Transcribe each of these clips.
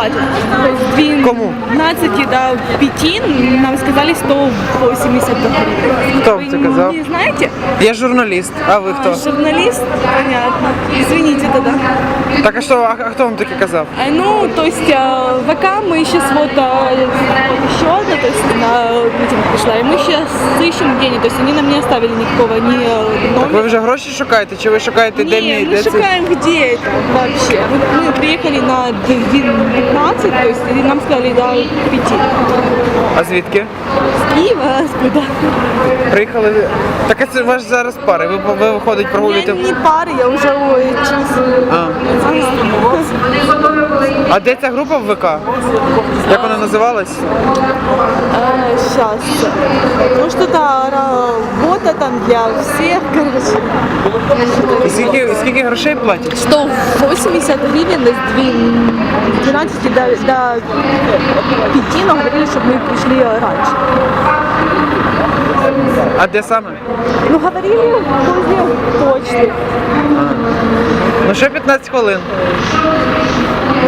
платят. То есть Кому? 12 до 5 нам сказали 180 долларов. Кто вам сказал? Не знаете? Я журналист, а вы кто? журналист? Понятно. Извините тогда. Так а что, а, кто вам таки сказал? ну, то есть э, ВК мы сейчас вот еще одна, то есть на митинг пришла, и мы сейчас ищем деньги, то есть они нам не оставили никакого ни э, Так номера. ви вже гроші шукаете, чи ви шукаєте, де Ні, шукаем, где это вообще. мы приехали на две- 15, то есть, нам сказали до 5. А звідки? З Києва, з куди. Приїхали. Так а це вас зараз пари. Ви, ви виходить, прогулюєте. Я не пари, я вже час. А. Ага. А де ця група в ВК? Як вона називалась? Е, щас. Ну що та робота там для всіх, коротше. скільки, скільки грошей платять? 180 гривен из дві- 12 до, до 5, але говорили, щоб ми прийшли раньше. А де саме? Ну говорили возле почты. Ну ще 15 хвилин.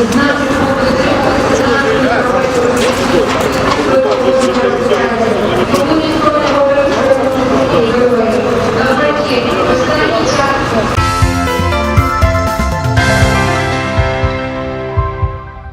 Imagine.